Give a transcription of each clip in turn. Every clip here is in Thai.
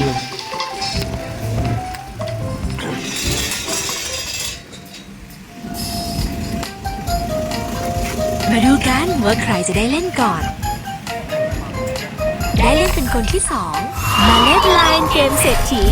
ดือนมาดูกันว่าใครจะได้เล่นก่อน ได้เล่นเป็นคนที่สอง มาเล่นไลน์เกมเศรษฐี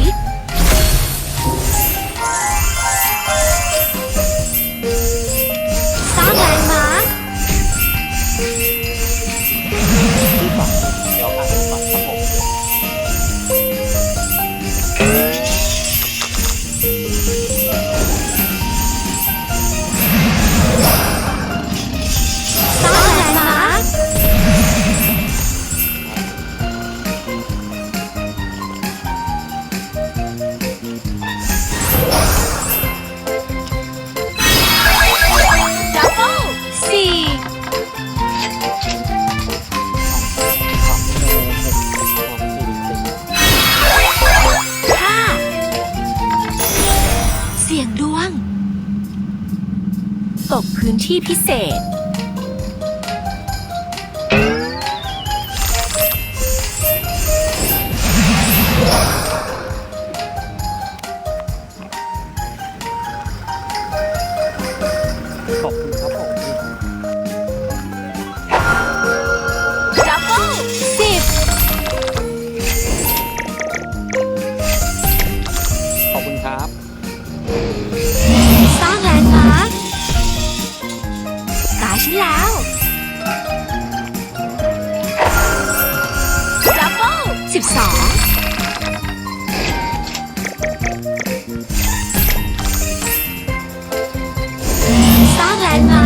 ส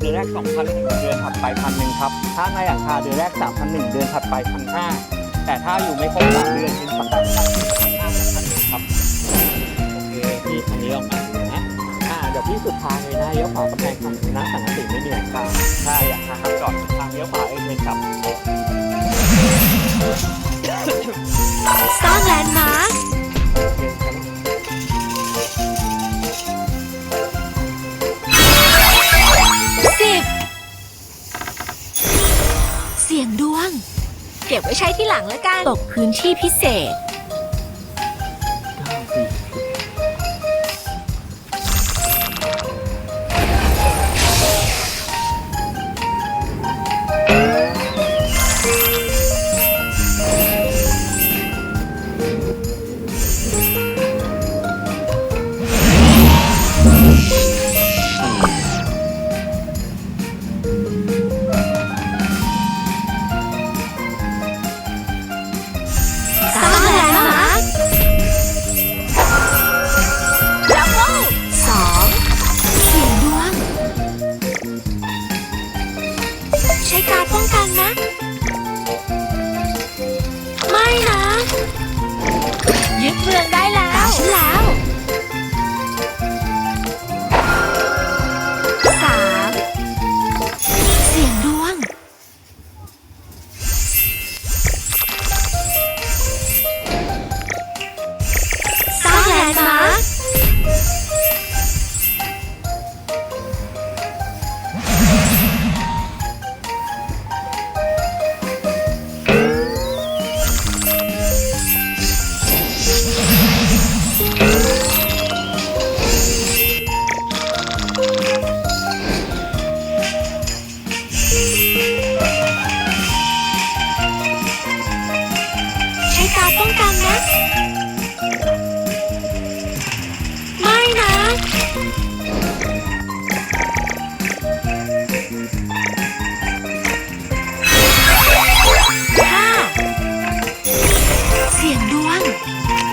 เดือนแรกสองพันเดือนถัดไปพันหนึ่งครับ ถ้าในหลังคาเดือนแรกสามพันหนึ่งเดือนถัดไปพันห้าแต่ถ้าอยู่ไม่ครบสามเดือนเป็นสัปดาห์ละพันห้าพันหนึ่งครับ โอเคพี่อันนี้ลองอ่านดูนะอ่าเดี๋ยวพี่สุดทางเลยนะเลี้ยวขวากำแพงฝั่งนู้นนะสังกะสีไม่มีหลังคาถ้าอยากหาทางจอดทางเลี้ยวขวาเองเลยครับ สร้างแลนด์มาร์ค สียงดวง เก็บไว้ใช้ที่หลังแล้วกัน ตกพื้นที่พิเศษ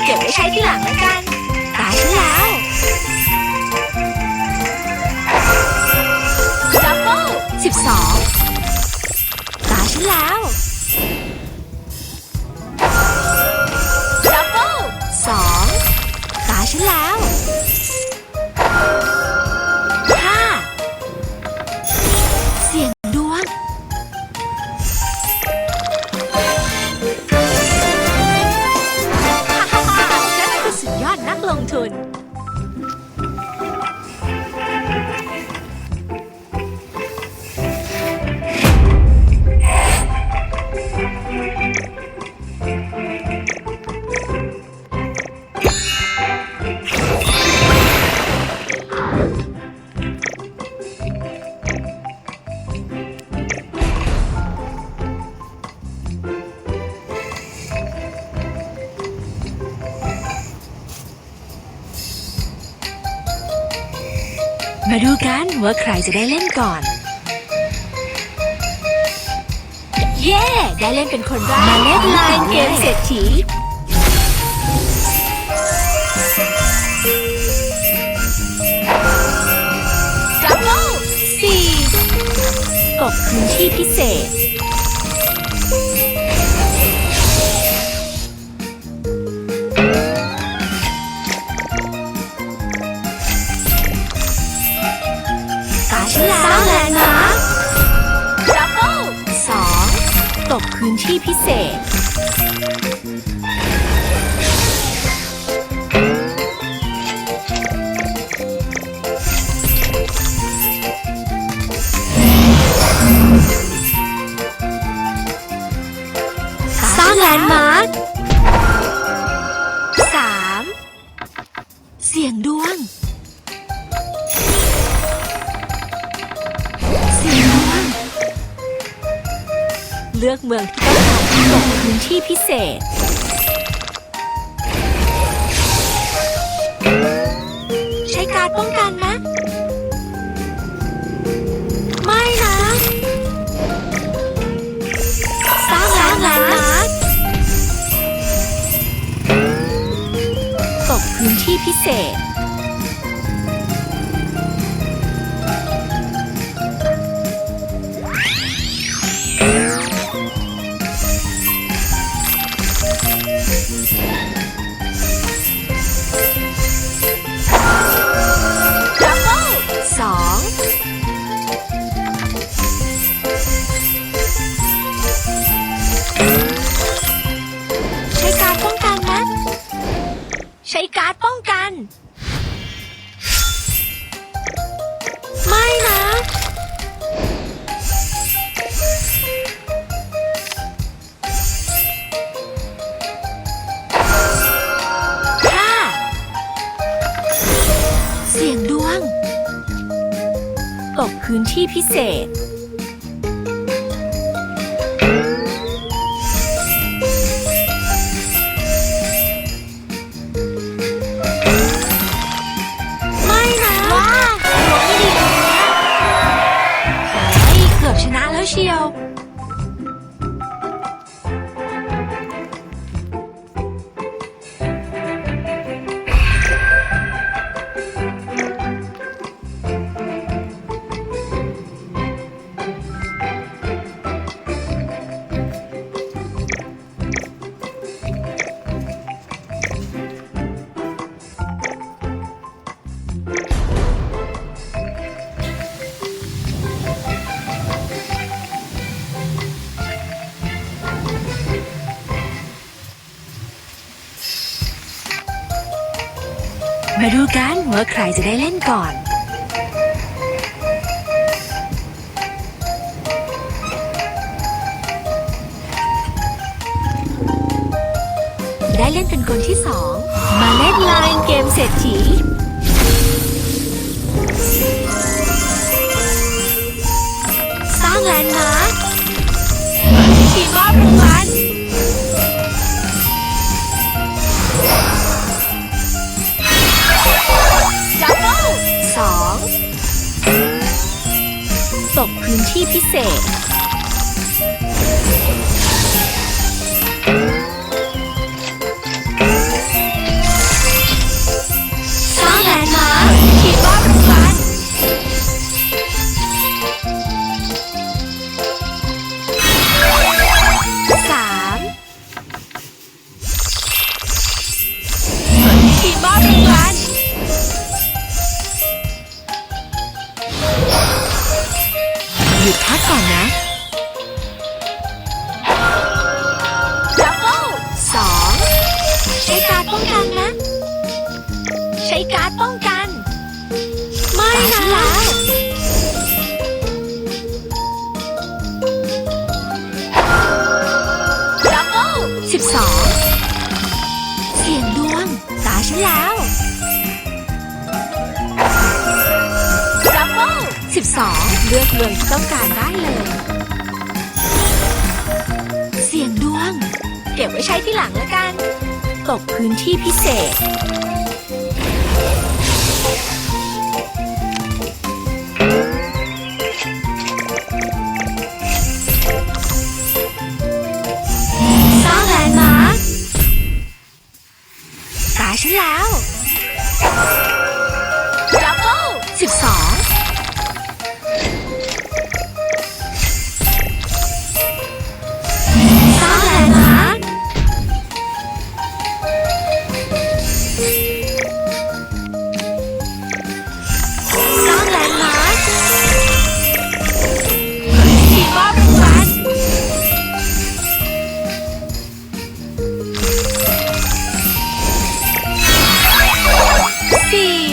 เก็บไว้ใช้ที่หลังแล้วกัน ตายแล้วดับเบิลสิบสอง จะได้เล่นก่อน เย้ได้เล่นเป็นคนแรกมาเล่นไลน์เกมเศรษฐีดับเบิลสี่กบพื้นที่พิเศษ พื้นที่พิเศษ สร้างแลนด์มาร์คสามเสี่ยงดวง ลือกเมืองที่ต้องการตกพื้นที่พิเศษ ใช้การป้องกันนะ ไม่นะสร้างแล้วนตกพื้นที่พิเศษ ที่พิเศษ ว่าใครจะได้เล่นก่อน ได้เล่นเป็นคนที่สอง มาเล่นลน์เกมเศรษฐีสร้างแลนด์มาร์คทีมมอบรางวัล 2ตกพื้นที่พิเศษ ไม่นะแล้วดับเบิลสิบสองเสี่ยงดวง ตาฉันแล้วดับเบิลสิบสองเลือกเมืองที่ต้องการได้เลย เสี่ยงดวง เก็บไว้ใช้ที่หลังแล้วกันตกพื้นที่พิเศษ สี่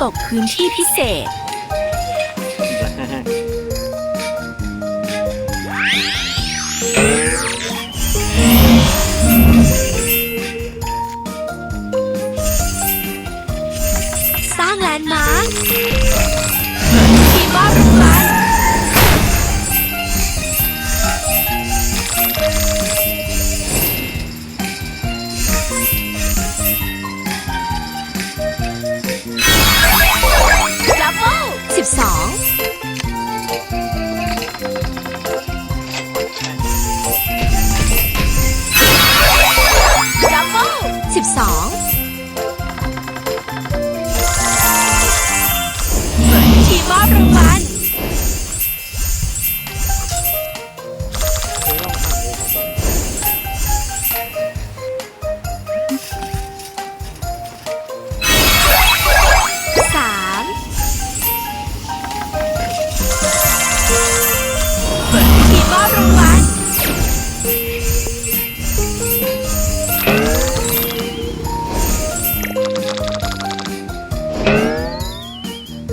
กพื้นที่พิเศษ 哎。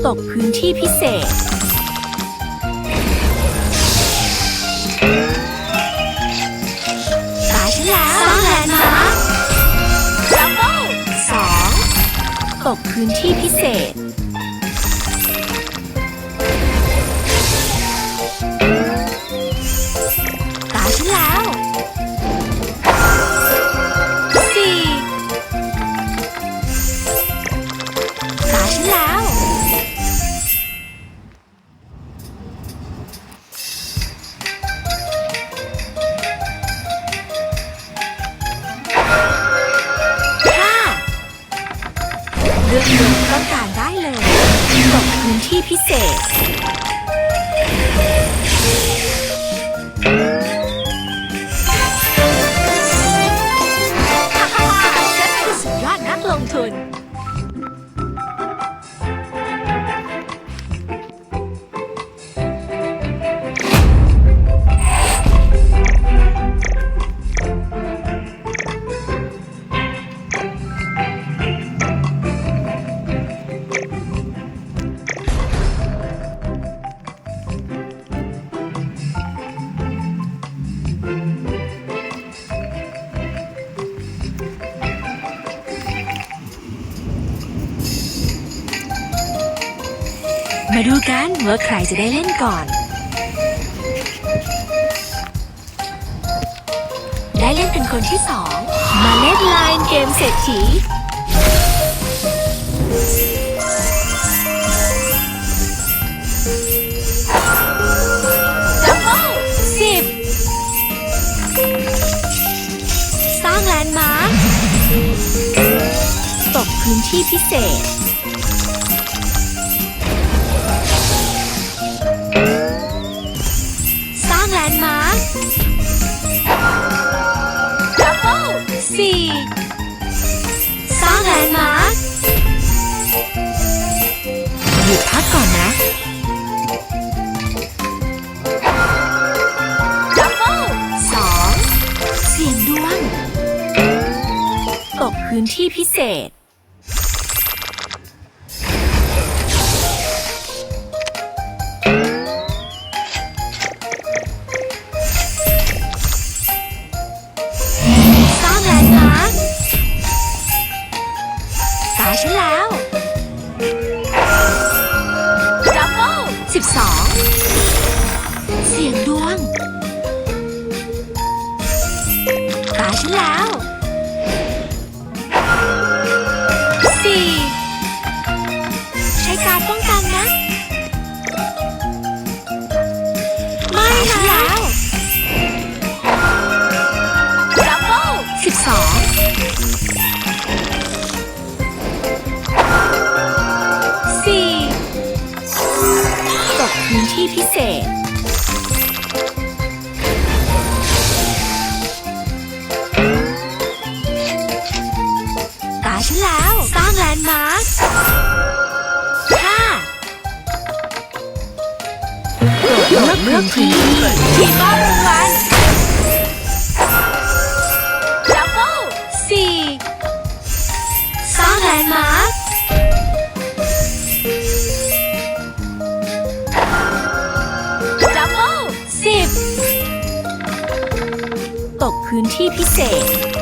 ตกพื้นที่พิเศษ ตาฉันแล้วสร้างแลนด์มาร์คดับเบิลสองตกพื้นที่พิเศษ ว่าใครจะได้เล่นก่อน ได้เล่นเป็นคนที่สอง มาเล่นไลน์เกมเศรษฐีสิบสร้างแลนด์มาร์กตกพื้นที่พิเศษ ลนด์มาร์คหยุดพักก่อนนะดับเบิลสองเสียงดวงตกพื้นที่พิเศษ ที่พิเศษ ตาฉันแล้ว สร้างแลนด์มาร์คห้าโปรดเลือกพื้นที่ที่มอบรางวัล ที่พิเศษ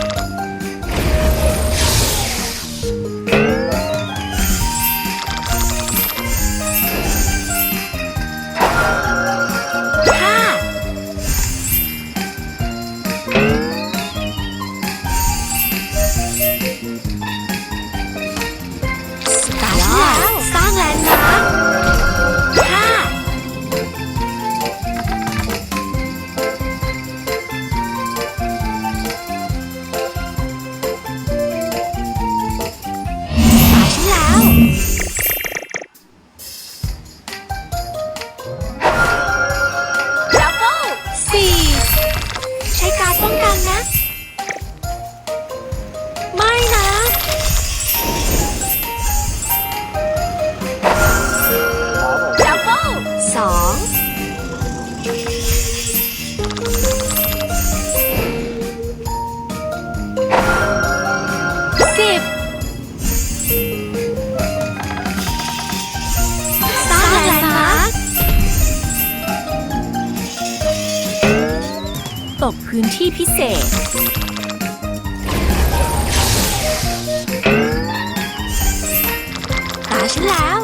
พื้นที่พิเศษ ตาฉันแล้ว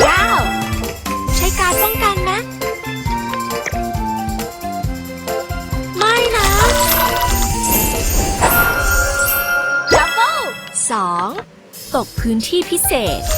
เก้าใช้การป้องกันนะไม่นะดับเบิลสองตกพื้นที่พิเศษ